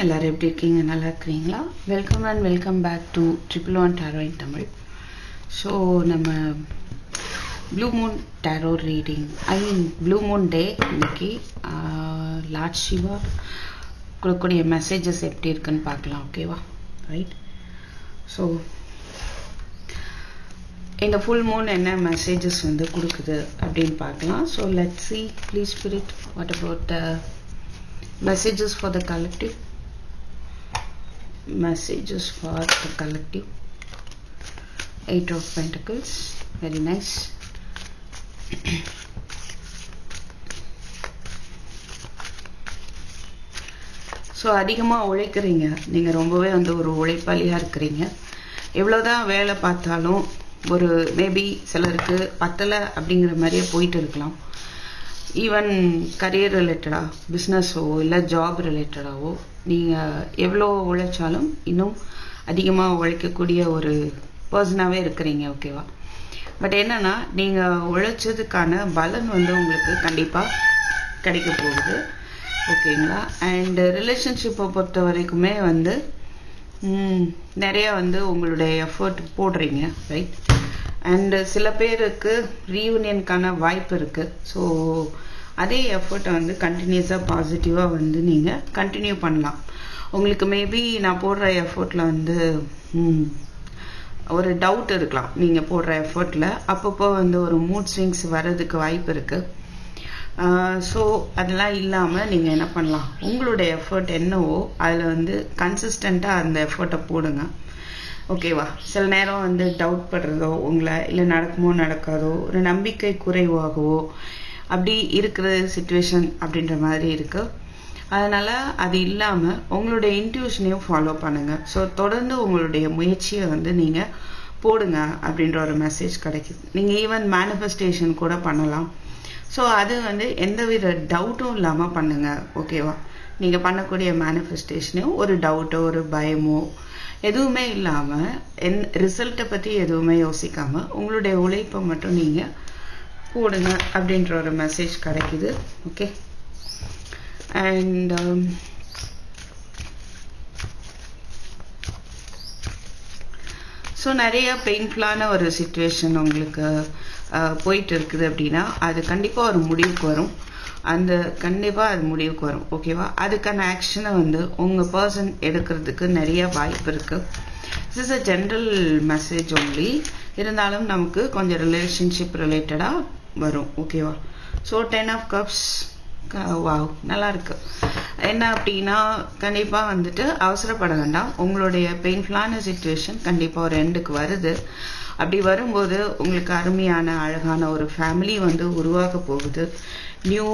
எல்லோரும் எப்படி இருக்கீங்க? நல்லா இருக்கிறீங்களா? Welcome and welcome back to triple one tarot in Tamil so நம்ம blue moon tarot reading I mean blue moon day இன்னைக்கு லார்ட் சிவா கொடுக்கக்கூடிய மெசேஜஸ் எப்படி இருக்குன்னு பார்க்கலாம் ஓகேவா ரைட் ஸோ இந்த ஃபுல் மூன் என்ன மெசேஜஸ் வந்து கொடுக்குது அப்படின்னு பார்க்கலாம். So let see please spirit what about the for the collective messages for the collective. Eight of pentacles. Very nice. So அதிகமாக உழைக்கிறீங்க. நீங்கள் ரொம்பவே வந்து ஒரு உழைப்பாளியாக இருக்கிறீங்க. எவ்வளோதான் வேலை பார்த்தாலும் ஒரு மேபி சிலருக்கு பத்தலை அப்படிங்கிற மாதிரியே போயிட்டு இருக்கலாம். ஈவன் கரியர் ரிலேட்டடாக பிஸ்னஸோ இல்லை ஜாப் ரிலேட்டடாகவோ நீங்கள் எவ்வளோ உழைச்சாலும் இன்னும் அதிகமாக உழைக்கக்கூடிய ஒரு பர்சனாகவே இருக்கிறீங்க ஓகேவா பட் என்னென்னா நீங்கள் உழைச்சதுக்கான பலன் வந்து உங்களுக்கு கண்டிப்பாக கிடைக்க போகுது ஓகேங்களா அண்டு ரிலேஷன்ஷிப்பை பொறுத்த வரைக்குமே வந்து நிறையா வந்து உங்களுடைய எஃபர்ட் போடுறீங்க ரைட் அண்டு சில பேருக்கு ரீயூனியனுக்கான வாய்ப்பு இருக்குது ஸோ அதே எஃபர்ட்டை வந்து கண்டினியூஸாக பாசிட்டிவாக வந்து நீங்கள் கண்டினியூ பண்ணலாம். உங்களுக்கு மேபி நான் போடுற எஃபர்ட்டில் வந்து ஒரு டவுட் இருக்கலாம். நீங்கள் போடுற எஃபர்ட்டில் அப்பப்போ வந்து ஒரு மூட் ஸ்விங்ஸ் வர்றதுக்கு வாய்ப்பு இருக்குது ஸோ அதெல்லாம் இல்லாமல் நீங்கள் என்ன பண்ணலாம்? உங்களுடைய எஃபர்ட் என்னவோ அதில் வந்து கன்சிஸ்டண்ட்டாக அந்த எஃபர்ட்டை போடுங்க. ஓகேவா சில நேரம் வந்து டவுட் படுறதோ உங்களை இல்லை நடக்குமோ நடக்காதோ ஒரு நம்பிக்கை குறைவாகவோ அப்படி இருக்கிற சுச்சுவேஷன் அப்படின்ற மாதிரி இருக்குது அதனால் அது இல்லாமல் உங்களுடைய இன்ட்யூஷனையும் ஃபாலோ பண்ணுங்கள் ஸோ தொடர்ந்து உங்களுடைய முயற்சியை வந்து நீங்கள் போடுங்க அப்படின்ற ஒரு மெசேஜ் கிடைக்குது. நீங்கள் ஈவன் மேனிஃபெஸ்டேஷன் கூட பண்ணலாம். ஸோ அது வந்து எந்தவித டவுட்டும் இல்லாமல் பண்ணுங்கள் ஓகேவா நீங்கள் பண்ணக்கூடிய மேனிஃபெஸ்டேஷனையும் ஒரு டவுட்டோ ஒரு பயமோ எதுவுமே இல்லாமல் என் ரிசல்ட்டை பற்றி எதுவுமே யோசிக்காமல் உங்களுடைய உழைப்பை மட்டும் நீங்கள் போடுங்க அப்படின்ற ஒரு மெசேஜ் கிடைக்குது. ஓகே அண்ட் ஸோ நிறைய பெயின்ஃபுல்லான ஒரு சுச்சுவேஷன் உங்களுக்கு போயிட்டு இருக்குது அப்படின்னா அது கண்டிப்பாக ஒரு முடிவுக்கு வரும். அந்த கண்டிப்பாக அது முடிவுக்கு வரும். ஓகேவா அதுக்கான ஆக்ஷனை வந்து உங்கள் பர்சன் எடுக்கிறதுக்கு நிறைய வாய்ப்பு இருக்குது this is a general message only இருந்தாலும் நமக்கு கொஞ்சம் ரிலேஷன்ஷிப் ரிலேட்டடாக வரும். ஓகேவா so ten of cups wow நல்லாயிருக்கு என்ன அப்படின்னா கண்டிப்பாக வந்துட்டு அவசரப்பட வேண்டாம். உங்களுடைய பெயின்ஃபுல்லான சுச்சுவேஷன் கண்டிப்பாக ஒரு எண்டுக்கு வருது. அப்படி வரும்போது உங்களுக்கு அருமையான அழகான ஒரு ஃபேமிலி வந்து உருவாக போகுது. நியூ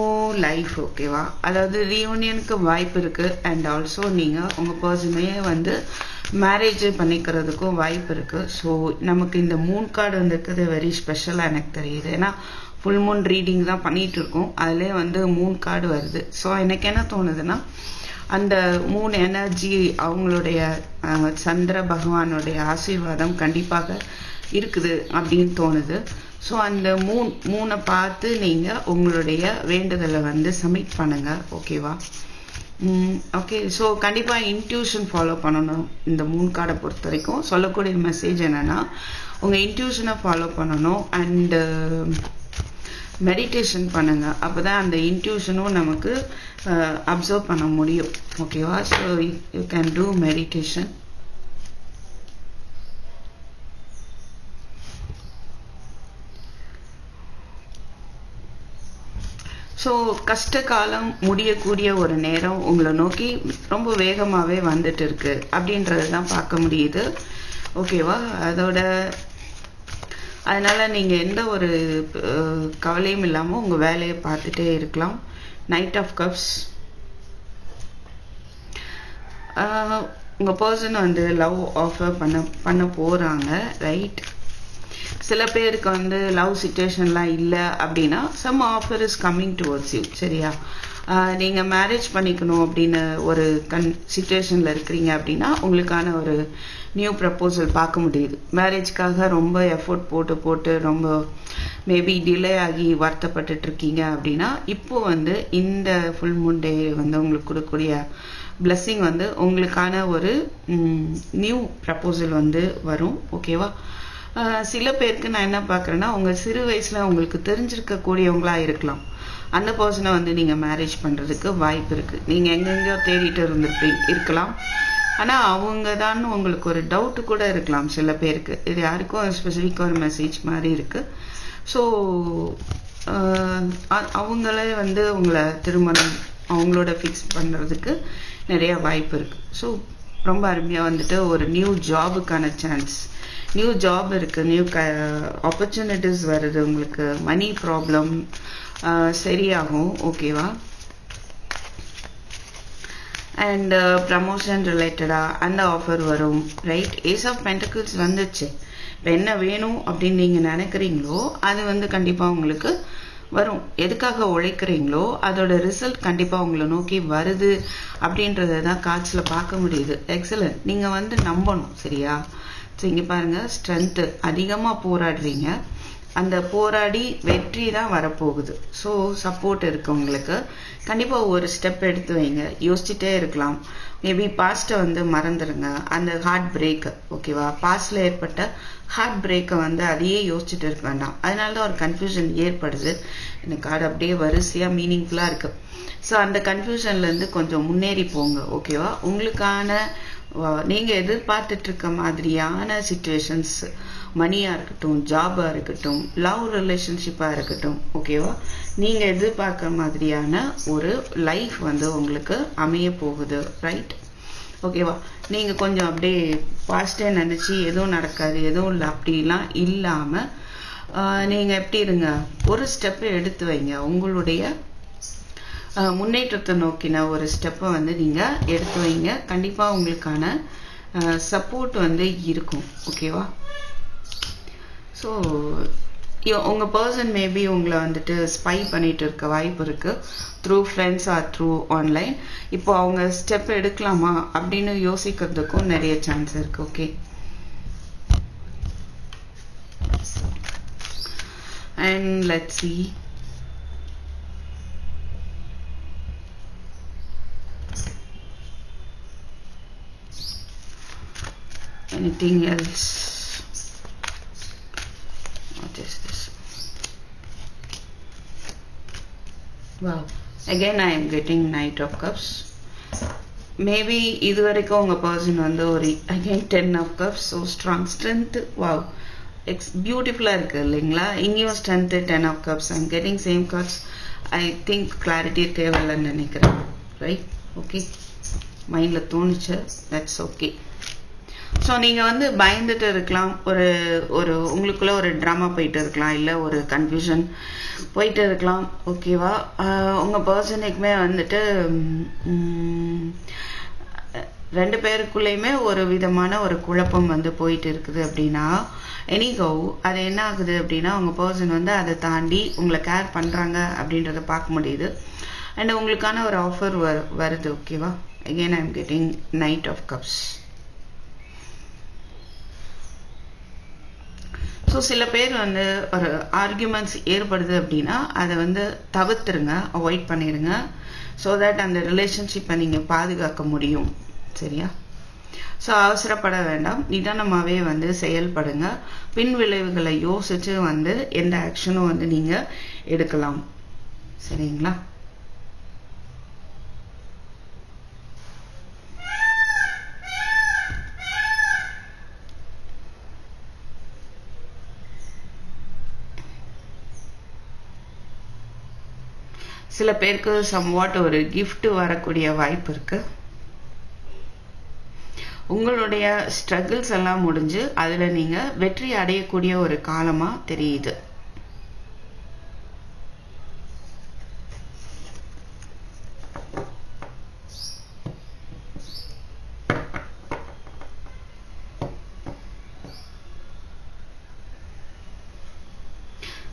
லைஃப் ஓகேவா அதாவது ரீயூனியனுக்கு வாய்ப்பு இருக்குது அண்ட் ஆல்சோ நீங்கள் உங்கள் பர்சனையே வந்து மேரேஜ் பண்ணிக்கிறதுக்கும் வாய்ப்பு இருக்குது ஸோ நமக்கு இந்த மூன் கார்டு வந்துருக்குது வெரி ஸ்பெஷலாக எனக்கு தெரியுது. ஏன்னா ஃபுல் மூன் ரீடிங் தான் பண்ணிகிட்டு இருக்கோம் அதிலே வந்து மூணு கார்டு வருது. ஸோ எனக்கு என்ன தோணுதுன்னா அந்த மூணு எனர்ஜி அவங்களுடைய சந்திர பகவானுடைய ஆசீர்வாதம் கண்டிப்பாக இருக்குது அப்படின்னு தோணுது. ஸோ அந்த மூண் மூணை பார்த்து நீங்கள் உங்களுடைய வேண்டுதலை வந்து சப்மிட் பண்ணுங்கள் ஓகேவா ஓகே ஸோ கண்டிப்பாக இன்ட்யூஷன் ஃபாலோ பண்ணணும் இந்த மூணு கார்டை பொறுத்த வரைக்கும். சொல்லக்கூடிய மெசேஜ் என்னென்னா உங்கள் இன்ட்யூஷனை ஃபாலோ பண்ணணும். அண்டு மெடிடேஷன் பண்ணுங்கள் அப்போ தான் அந்த இன்ட்யூஷனும் நமக்கு அப்சர்வ் பண்ண முடியும். ஓகேவா so you can do meditation so கஷ்ட காலம் முடியக்கூடிய ஒரு நேரம் உங்களை நோக்கி ரொம்ப வேகமாகவே வந்துட்டு இருக்கு. அப்படின்றது தான் பார்க்க முடியுது. ஓகேவா அதோட அதனால் நீங்கள் எந்த ஒரு கவலையும் இல்லாமல் உங்கள் வேலையை பார்த்துட்டே இருக்கலாம். நைட் ஆஃப் கப்ஸ் உங்கள் பர்சன் வந்து லவ் ஆஃபர் பண்ண பண்ண போகிறாங்க ரைட் சில பேருக்கு வந்து லவ் சுச்சுவேஷன்லாம் இல்லை அப்படின்னா some offer is coming towards you சரியா? நீங்கள் மேரேஜ் பண்ணிக்கணும் அப்படின்னு ஒரு கன் சுச்சுவேஷனில் இருக்கிறீங்க அப்படின்னா உங்களுக்கான ஒரு நியூ ப்ரப்போசல் பார்க்க முடியுது. மேரேஜ்க்காக ரொம்ப எஃபோர்ட் போட்டு போட்டு ரொம்ப மேபி டிலே ஆகி வருத்தப்பட்டுட்டு இருக்கீங்க அப்படின்னா இப்போ வந்து இந்த ஃபுல் மூன் டே வந்து உங்களுக்கு கொடுக்கக்கூடிய blessing வந்து உங்களுக்கான ஒரு நியூ ப்ரப்போசல் வந்து வரும். ஓகேவா சில பேருக்கு நான் என்ன பார்க்குறேன்னா உங்கள் சிறு வயசில் உங்களுக்கு தெரிஞ்சிருக்கக்கூடியவங்களாக இருக்கலாம். அந்த பர்சனை வந்து நீங்கள் மேரேஜ் பண்ணுறதுக்கு வாய்ப்பு இருக்குது நீங்கள் எங்கெங்கேயோ தேடிட்டு இருந்திருப்பீங்க இருக்கலாம். ஆனால் அவங்க தான் உங்களுக்கு ஒரு டவுட்டு கூட இருக்கலாம் சில பேருக்கு. இது யாருக்கும் ஸ்பெசிஃபிக்காக ஒரு மெசேஜ் மாதிரி இருக்குது ஸோ அவங்களே வந்து உங்களை திருமணம் அவங்களோட ஃபிக்ஸ் பண்ணுறதுக்கு நிறையா வாய்ப்பு இருக்குது ஸோ ரொம்ப அருமையாக வந்துட்டு ஒரு நியூ ஜாபுக்கான சான்ஸ் நியூ ஜாப் இருக்குது நியூ க ஆப்பர்ச்சுனிட்டிஸ் வருது உங்களுக்கு. மணி ப்ராப்ளம் சரியாகும் ஓகேவா அண்ட் ப்ரமோஷன் ரிலேட்டடாக அந்த ஆஃபர் வரும் ரைட் ஏஸ் ஆஃப் பென்டக்கிள்ஸ் வந்துச்சு. இப்போ என்ன வேணும் அப்படின்னு நீங்கள் நினைக்கிறீங்களோ அது வந்து கண்டிப்பாக உங்களுக்கு வரும். எதுக்காக உழைக்கிறீங்களோ அதோட ரிசல்ட் கண்டிப்பாக உங்களை நோக்கி வருது அப்படின்றத தான் காட்சியில் பார்க்க முடியுது. எக்ஸலன்ட் நீங்கள் வந்து நம்பணும் சரியா? ஸோ இங்கே பாருங்கள் ஸ்ட்ரென்த்து அதிகமாக போராடுறீங்க. அந்த போராடி வெற்றி தான் வரப்போகுது. ஸோ சப்போர்ட் இருக்கவங்களுக்கு கண்டிப்பாக ஒரு ஸ்டெப் எடுத்து வைங்க. யோசிச்சுட்டே இருக்கலாம். மேபி பாஸ்ட்டை வந்து மறந்துடுங்க அந்த ஹார்ட் பிரேக்கு ஓகேவா பாஸ்டில் ஏற்பட்ட ஹார்ட் பிரேக்கை வந்து அதையே யோசிச்சுட்டு இருக்க வேண்டாம். அதனால தான் ஒரு கன்ஃபியூஷன் ஏற்படுது. இந்த கார்டு அப்படியே வரிசையாக மீனிங்ஃபுல்லாக இருக்குது ஸோ அந்த கன்ஃபியூஷன்லேருந்து கொஞ்சம் முன்னேறி போங்க ஓகேவா உங்களுக்கான நீங்கள் எதிர்பார்த்துட்டு இருக்க மாதிரியான சுச்சுவேஷன்ஸ் மணியாக இருக்கட்டும் ஜாபாக இருக்கட்டும் லவ் ரிலேஷன்ஷிப்பாக இருக்கட்டும் ஓகேவா நீங்கள் எதிர்பார்க்குற மாதிரியான ஒரு லைஃப் வந்து உங்களுக்கு அமைய போகுது ரைட் ஓகேவா நீங்கள் கொஞ்சம் அப்படியே பாஸ்டே நினச்சி எதுவும் நடக்காது எதுவும் இல்லை அப்படிலாம் இல்லாமல் நீங்கள் எப்படி இருங்க? ஒரு ஸ்டெப்பை எடுத்து வைங்க. உங்களுடைய முன்னேற்றத்தை நோக்கின ஒரு ஸ்டெப்பை வந்து நீங்கள் எடுத்து வைங்க. கண்டிப்பாக உங்களுக்கான சப்போர்ட் வந்து இருக்கும். ஓகேவா ஸோ உங்கள் பர்சன் மேபி உங்களை வந்துட்டு ஸ்பை பண்ணிட்டு இருக்க வாய்ப்பு இருக்குது through friends or through online இப்போ அவங்க ஸ்டெப் எடுக்கலாமா அப்படின்னு யோசிக்கிறதுக்கும் நிறைய சான்ஸ் இருக்குது okay and let see anything else? What is this? Wow. Again i am getting knight of cups. Maybe இது வரைக்கும் உங்கள் பர்சன் வந்து ஒரு again ten of cups so strong strength wow X பியூட்டிஃபுல்லாக இருக்குது இல்லைங்களா? இங்கேயும் strength ten of cups I'm getting same cups I think clarity தேவையில்லைன்னு நினைக்கிறேன். ரைட் ஓகே மைண்டில் தோணுச்சு. தட்ஸ் ஓகே ஸோ நீங்கள் வந்து பயந்துட்டு இருக்கலாம். ஒரு ஒரு உங்களுக்குள்ளே ஒரு ட்ராமா போயிட்டு இருக்கலாம். இல்லை ஒரு கன்ஃபியூஷன் போயிட்டு இருக்கலாம். ஓகேவா உங்கள் பர்சனுக்குமே வந்துட்டு ரெண்டு பேருக்குள்ளேயுமே ஒரு விதமான ஒரு குழப்பம் வந்து போயிட்டு இருக்குது அப்படின்னா எனிகோ அது என்ன ஆகுது அப்படின்னா உங்கள் பர்சன் வந்து அதை தாண்டி உங்களை கேர் பண்ணுறாங்க அப்படின்றத பார்க்க முடியுது. அண்ட் உங்களுக்கான ஒரு ஆஃபர் வரு வருது. ஓகேவா again I am getting knight of cups so சில பேர் வந்து ஒரு ஆர்கியூமெண்ட்ஸ் ஏற்படுது அப்படின்னா அதை வந்து தவிர்த்துருங்க அவாய்ட் பண்ணிடுங்க ஸோ தட் அந்த ரிலேஷன்ஷிப்பை நீங்கள் பாதுகாக்க முடியும். சரியா? ஸோ அவசரப்பட வேண்டாம். நிதானமாகவே வந்து செயல்படுங்க. பின் விளைவுகளை யோசித்து வந்து எந்த ஆக்ஷனும் வந்து நீங்கள் எடுக்கலாம். சரிங்களா? சில பேருக்கு சம்வாட் ஒரு கிஃப்ட் வரக்கூடிய வாய்ப்பு இருக்கு. உங்களுடைய ஸ்ட்ரகிள்ஸ் எல்லாம் முடிஞ்சு அதில் நீங்கள் வெற்றி அடையக்கூடிய ஒரு காலமாக தெரியுது.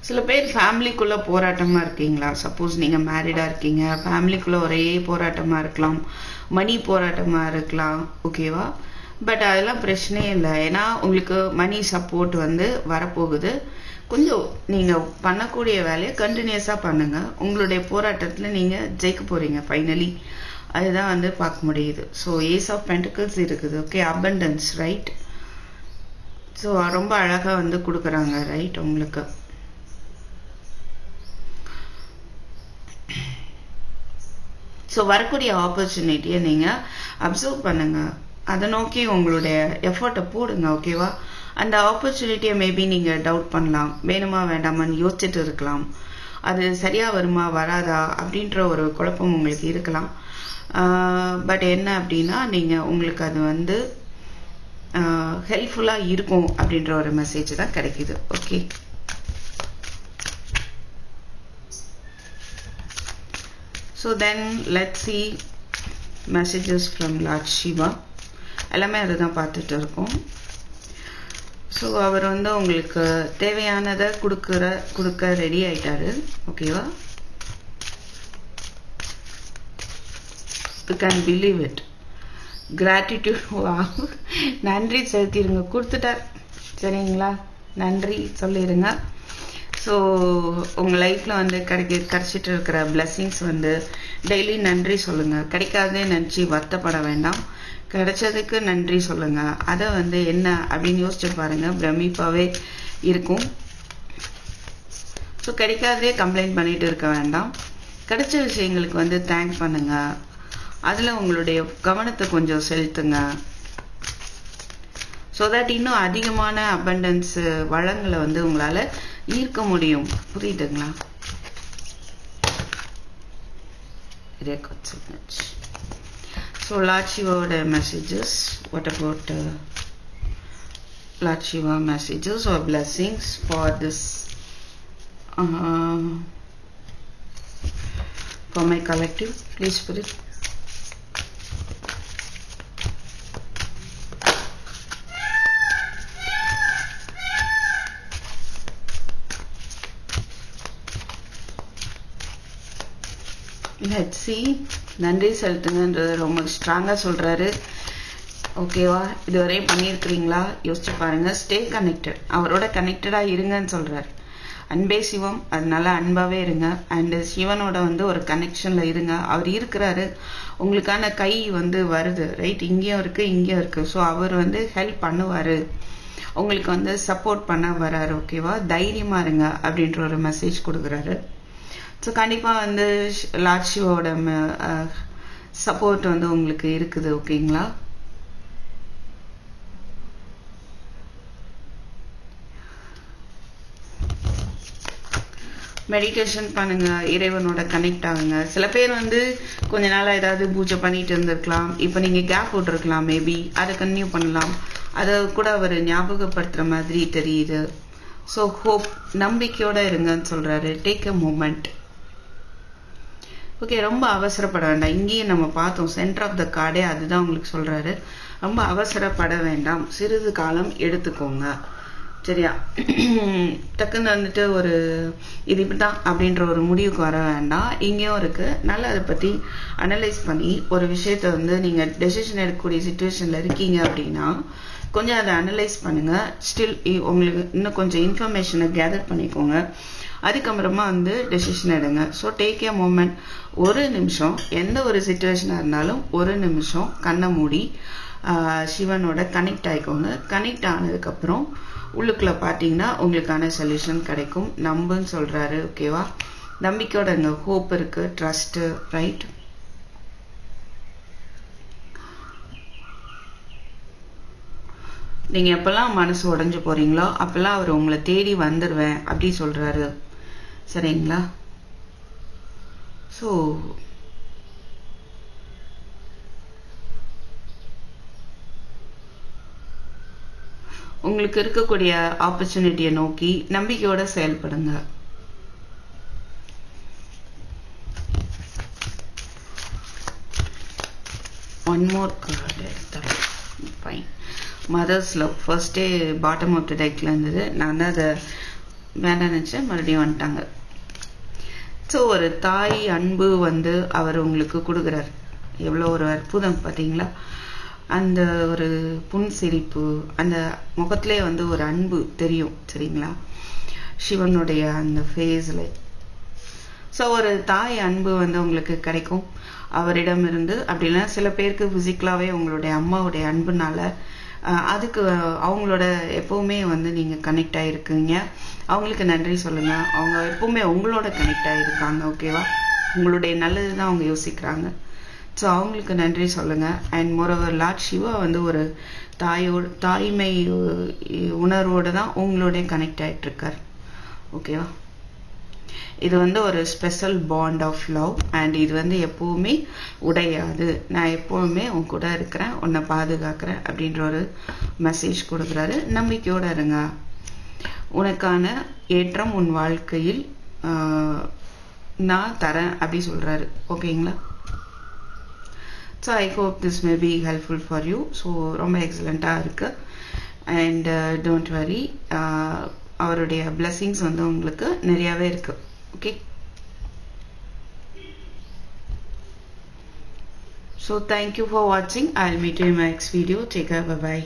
சில பேர் ஃபேமிலிக்குள்ளே போராட்டமாக இருக்கீங்களா? சப்போஸ் நீங்கள் மேரிடாக இருக்கீங்க. ஃபேமிலிக்குள்ளே ஒரே போராட்டமாக இருக்கலாம். மணி போராட்டமாக இருக்கலாம். ஓகேவா பட் அதெல்லாம் பிரச்சனையே இல்லை. ஏன்னா உங்களுக்கு மணி சப்போர்ட் வந்து வரப்போகுது. கொஞ்சம் நீங்கள் பண்ணக்கூடிய வேலையை கண்டினியூஸாக பண்ணுங்கள் உங்களுடைய போராட்டத்தில் நீங்கள் ஜெயிக்க போகிறீங்க ஃபைனலி அதுதான் வந்து பார்க்க முடியுது. ஸோ ஏஸ் ஆஃப் பென்டிகல்ஸ் இருக்குது. ஓகே அபண்டன்ஸ் ரைட் ஸோ ரொம்ப அழகாக வந்து கொடுக்குறாங்க ரைட் உங்களுக்கு. ஸோ வரக்கூடிய ஆப்பர்ச்சுனிட்டியை நீங்கள் அப்சர்வ் பண்ணுங்கள் அதை நோக்கி உங்களுடைய எஃபர்ட்டை போடுங்க ஓகேவா அந்த ஆப்பர்ச்சுனிட்டியை மேபி நீங்கள் டவுட் பண்ணலாம். வேணுமா வேண்டாமான்னு யோசிச்சுட்டு இருக்கலாம். அது சரியாக வருமா வராதா? அப்படின்ற ஒரு குழப்பம் உங்களுக்கு இருக்கலாம். பட் என்ன அப்படின்னா நீங்கள் உங்களுக்கு அது வந்து ஹெல்ப்ஃபுல்லாக இருக்கும் அப்படின்ற ஒரு மெசேஜ் தான் கிடைக்குது okay so then let see messages from lord Shiva எல்லாமே அதை தான் பார்த்துட்டு இருக்கோம். ஸோ அவர் வந்து உங்களுக்கு தேவையானதை கொடுக்குற கொடுக்க ரெடி ஆயிட்டாரு. ஓகேவா you can believe it gratitude வா நன்றி செலுத்திடுங்க கொடுத்துட்டார். சரிங்களா? நன்றி. சொல்லிடுங்க ஸோ உங்கள் லைஃப்பில் வந்து கிடைக்க கிடச்சிட்டு இருக்கிற பிளெஸ்ஸிங்ஸ் வந்து டெய்லி நன்றி சொல்லுங்கள் கிடைக்காதே நினச்சி வருத்தப்பட வேண்டாம். கிடைச்சதுக்கு நன்றி சொல்லுங்கள் அதை வந்து என்ன அப்படின்னு யோசிச்சு பாருங்கள் பிரமிப்பாகவே இருக்கும். ஸோ கிடைக்காதே கம்ப்ளைண்ட் பண்ணிட்டு இருக்க வேண்டாம். கிடைச்ச விஷயங்களுக்கு வந்து தேங்க் பண்ணுங்கள் அதில் உங்களுடைய கவனத்தை கொஞ்சம் செலுத்துங்க. ஸோ தட் இன்னும் அதிகமான அபண்டன்ஸு வளங்களை வந்து உங்களால் ஈர்க்க முடியும். புரியுதுங்களா? ஸோ லாட்சிவோட messages what about லாட்சிவா messages are blessings for this for my collective? Please put it ஹெச்சி நன்றி செலுத்துங்கன்றது ரொம்ப ஸ்ட்ராங்காக சொல்கிறாரு ஓகேவா இதுவரையும் பண்ணியிருக்கிறீங்களா? யோசிச்சு பாருங்கள் ஸ்டே கனெக்டட் அவரோட கனெக்டடாக இருங்கன்னு சொல்கிறாரு அன்பே சிவம். அதனால அன்பாகவே இருங்க. அண்ட் சிவனோட வந்து ஒரு கனெக்ஷனில் இருங்க. அவர் இருக்கிறாரு. உங்களுக்கான கை வந்து வருது. ரைட் இங்கேயும் இருக்குது இங்கேயும் இருக்குது ஸோ அவர் வந்து ஹெல்ப் பண்ணுவார். உங்களுக்கு வந்து சப்போர்ட் பண்ண வராரு. ஓகேவா தைரியமாக இருங்க அப்படின்ற ஒரு மெசேஜ் கொடுக்குறாரு. ஸோ கண்டிப்பாக வந்து லார்ட் சிவோட சப்போர்ட் வந்து உங்களுக்கு இருக்குது ஓகேங்களா? மெடிடேஷன் பண்ணுங்க இறைவனோட கனெக்ட் ஆகுங்க. சில பேர் வந்து கொஞ்ச நாளாக ஏதாவது பூஜை பண்ணிட்டு இருந்திருக்கலாம். இப்போ நீங்கள் கேப் விட்டுருக்கலாம் மேபி அதை கன்டினியூ பண்ணலாம். அதை கூட அவர் ஞாபகப்படுத்துகிற மாதிரி தெரியுது. ஸோ ஹோப் நம்பிக்கையோட இருங்கன்னு சொல்கிறாரு டேக் அ மூமெண்ட் ஓகே ரொம்ப அவசரப்பட வேண்டாம். இங்கேயே நம்ம பார்த்தோம் சென்டர் ஆஃப் த கார்டே அதுதான் உங்களுக்கு சொல்கிறாரு ரொம்ப அவசரப்பட வேண்டாம். சிறிது காலம் எடுத்துக்கோங்க. சரியா? டக்குன்னு வந்துட்டு ஒரு இது இப்படி தான் அப்படின்ற ஒரு முடிவுக்கு வர வேண்டாம். இங்கேயும் இருக்குது நல்லா அதை பற்றி அனலைஸ் பண்ணி ஒரு விஷயத்த வந்து நீங்கள் டெசிஷன் எடுக்கக்கூடிய சுச்சுவேஷனில் இருக்கீங்க அப்படின்னா கொஞ்சம் அதை அனலைஸ் பண்ணுங்கள் ஸ்டில் உங்களுக்கு இன்னும் கொஞ்சம் இன்ஃபர்மேஷனை கேதர் பண்ணிக்கோங்க. அதுக்கப்புறமா வந்து டெசிஷன் எடுங்க. ஸோ டேக் ஏ மூமெண்ட் ஒரு நிமிஷம் எந்த ஒரு சுச்சுவேஷனாக இருந்தாலும் ஒரு நிமிஷம் கண்ணை மூடி சிவனோட கனெக்ட் ஆகிக்கோங்க கனெக்ட் ஆனதுக்கப்புறம் உள்ளுக்குள்ளே பார்த்தீங்கன்னா உங்களுக்கான சொல்யூஷன் கிடைக்கும். நம்புன்னு சொல்கிறாரு ஓகேவா நம்பிக்கையோட அங்கே ஹோப் இருக்குது ட்ரஸ்ட்டு ரைட் நீங்கள் எப்போல்லாம் மனசு உடஞ்சி போகிறீங்களோ அப்போல்லாம் அவர் உங்களை தேடி வந்துடுவேன் அப்படி சொல்கிறாரு சரிங்களா? ஸோ உங்களுக்கு இருக்கக்கூடிய ஆப்பர்ச்சுனிட்டியை நோக்கி நம்பிக்கையோட செயல்படுங்க. One more card fine mother's love ஃபர்ஸ்டே பாட்டம் ஆஃப் த டெக்கில் இருந்தது. நான் தான் அதை வேண்டாம் நினச்சேன். மறுபடியும் வந்துட்டாங்க. ஸோ ஒரு தாய் அன்பு வந்து அவர் உங்களுக்கு கொடுக்குறார். எவ்வளோ ஒரு அற்புதம் பார்த்தீங்களா? அந்த ஒரு புன்சிரிப்பு அந்த முகத்திலே வந்து ஒரு அன்பு தெரியும் சரிங்களா? சிவனுடைய அந்த ஃபேஸில் ஸோ ஒரு தாய் அன்பு வந்து உங்களுக்கு கிடைக்கும். அவரிடம் இருந்து அப்படின்னா சில பேருக்கு ஃபிசிக்கலாகவே உங்களுடைய அம்மாவுடைய அன்புனால அதுக்கு அவங்களோட எப்போவுமே வந்து நீங்கள் கனெக்ட் ஆகிருக்கீங்க அவங்களுக்கு நன்றி சொல்லுங்கள் அவங்க எப்போவுமே உங்களோட கனெக்ட் ஆகிருக்காங்க ஓகேவா உங்களுடைய நல்லது தான் அவங்க யோசிக்கிறாங்க. ஸோ அவங்களுக்கு நன்றி சொல்லுங்கள் அண்ட் மோரோவர் லார்ட் சிவா வந்து ஒரு தாயோட தாய்மை உணர்வோடு தான் உங்களோடய கனெக்ட் ஆகிட்டுருக்கார் ஓகேவா இது வந்து ஒரு special bond of love and இது வந்து எப்பவுமே உடையாது. நான் எப்பவுமே உன் கூட இருக்கிறேன் உன்னை பாதுகாக்கிறேன் அப்படின்ற ஒரு மெசேஜ் கொடுக்குறாரு. நம்பிக்கையோடு இருங்க. உனக்கான ஏற்றம் உன் வாழ்க்கையில் நான் தரேன் அப்படி சொல்கிறாரு ஓகேங்களா so I hope this may be helpful for you so ரொம்ப எக்ஸலண்ட்டாக இருக்குது அண்ட் டோன்ட் வரி அவருடைய blessings வந்து உங்களுக்கு நிறையாவே இருக்குது ஓகே ஸோ தேங்க்யூ ஃபார் வாட்சிங் I meet you my next video take bye